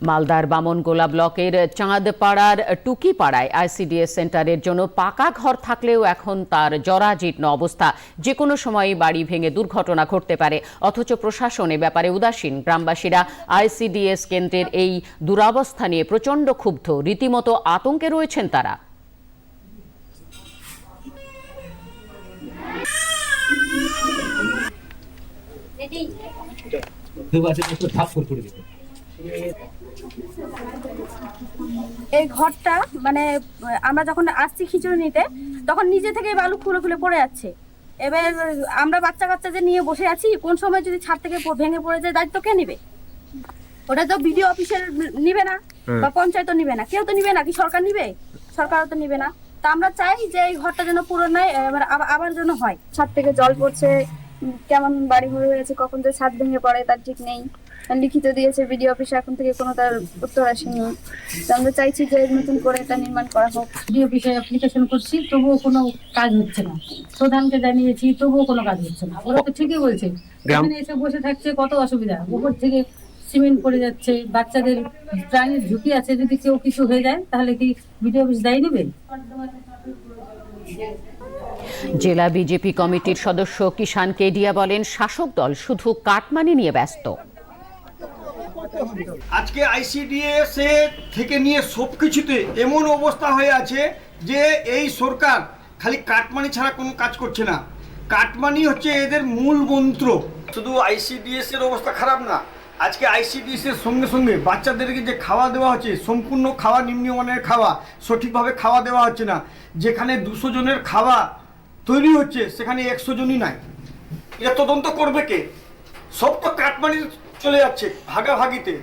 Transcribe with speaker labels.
Speaker 1: মালদার বামনগোলা ব্লকের চাঁদপাড়ার টুকিপাড়ায় আইসিডিএস সেন্টারের জন্য পাকা ঘর থাকলেও এখন তার জরাজীর্ণ অবস্থা যে কোনো সময়ই বাড়ি ভেঙে দুর্ঘটনা ঘটতে পারে অথচ প্রশাসন এ ব্যাপারে উদাসীন গ্রামবাসীরা আইসিডিএস কেন্দ্রের এই দুরাবস্থা নিয়ে প্রচণ্ড ক্ষুব্ধ রীতিমতো আতঙ্কে রয়েছেন তারা
Speaker 2: এই ঘরটা মানে আমরা যখন আসছি খিচুড়ি নিতে তখন নিজে থেকে বালু খুলে খুলে পড়ে যাচ্ছে। এবার আমরা বাচ্চা কাচ্চা যে নিয়ে বসে আছি কোন সময় যদি ছাদ থেকে ভেঙে পড়ে যায় দায়িত্ব কে নিবে? ওটা তো বিডিও অফিসের নিবে না বা পঞ্চায়েত নিবে না। কেউ তো নিবে না কি সরকার নিবে? সরকারও তো নিবে না। তা আমরা চাই যে এই ঘরটা যেন পুরো নয় এবার আবার- আবার যেন হয়। ছাদ থেকে জল পড়ছে কেমন বাড়ি হয়ে গেছে কখন যে ছাদ ভেঙে পড়ে তার ঠিক নেই। লিখিত দিয়েছে বিডিও অফিসে এখন থেকে কোনো তার উত্তর আসেনি। তো আমরা চাইছি যে নতুন করে এটা নির্মাণ করা হোক।
Speaker 3: ডিও অফিসে অ্যাপ্লিকেশন করছি তবুও কোনো কাজ হচ্ছে না। প্রধানকে জানিয়েছি তবুও কোনো কাজ হচ্ছে না। ওরা তো ঠিকই বলছে এখানে এসে বসে থাকছে কত অসুবিধা। উপর থেকে সিমেন্ট পড়ে যাচ্ছে বাচ্চাদের প্রাণের ঝুঁকি আছে যদি কেউ কিছু হয়ে যায় তাহলে কি বিডিও অফিস দায়ী নেবে?
Speaker 1: জেলা বিজেপি কমিটির সদস্য কিষান কেডিয়া বলেন, শাসক দল শুধু কাটমানি নিয়ে ব্যস্ত।
Speaker 4: আজকে আইসিডিএস থেকে নিয়ে সব কিছুতে এমন অবস্থা হয়ে আছে যে এই সরকার খালি কাটমানি ছাড়া কোনো কাজ করছে না। কাটমানি হচ্ছে এদের মূল মন্ত্র। শুধু আইসিডিএস এর অবস্থা খারাপ না, আজকে আইসিডিএস এর সঙ্গে সঙ্গে বাচ্চাদেরকে যে খাওয়া দেওয়া হচ্ছে, সম্পূর্ণ খাওয়া, নিম্নমানের খাওয়া, সঠিকভাবে খাওয়া দেওয়া হচ্ছে না। যেখানে দুশো জনের খাওয়া তৈরি হচ্ছে, সেখানে একশো জনই নাই। এটা তদন্ত করবে কে? সব তো কাটমানি চলে যাচ্ছে, ভাগাভাগিতে।